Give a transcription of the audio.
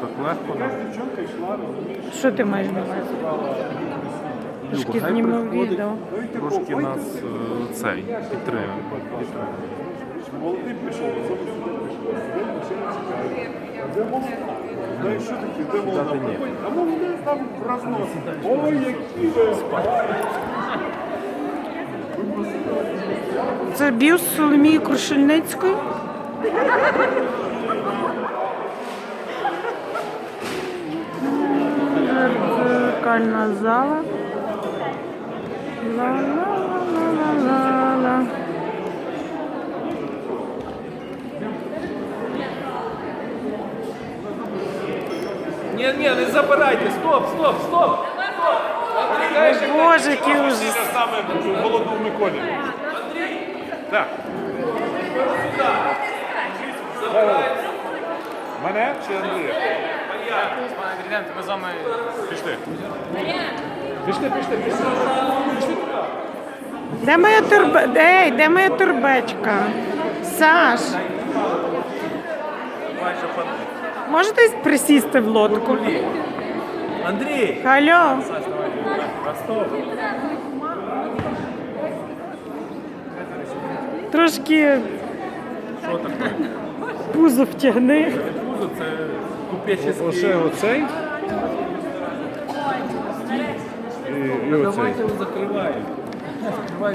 так легко. Що ти маєш на увазі? Трошки хай знімав приходить, відео. Трошки нас е, цей підтримує. Молодий пішов. Де молода? Знаєш, що таке? Де молода? Ні. А молодий там розносить. Ой, які ви. Це бюст Соломії Крушельницької. Зеркальна зала. Ла-ла-ла-ла-ла-ла. Ні, ні, не забирайте. Стоп, стоп, стоп. Боже, який ужас. Саме в голодному Миколі. Так. Мене чи Андрія? Гриденко, ми з вами Пішли. Пішли, пішли, пішли. Де моя турбе... Ей, де моя турбечка? Саш, майже можете присісти в лодку? Андрій! Алло. Трошки Що таке? пузо втягни. Пузо це купечий Оце оцей. І, і оцей. Давайте его закриваємо. Закривай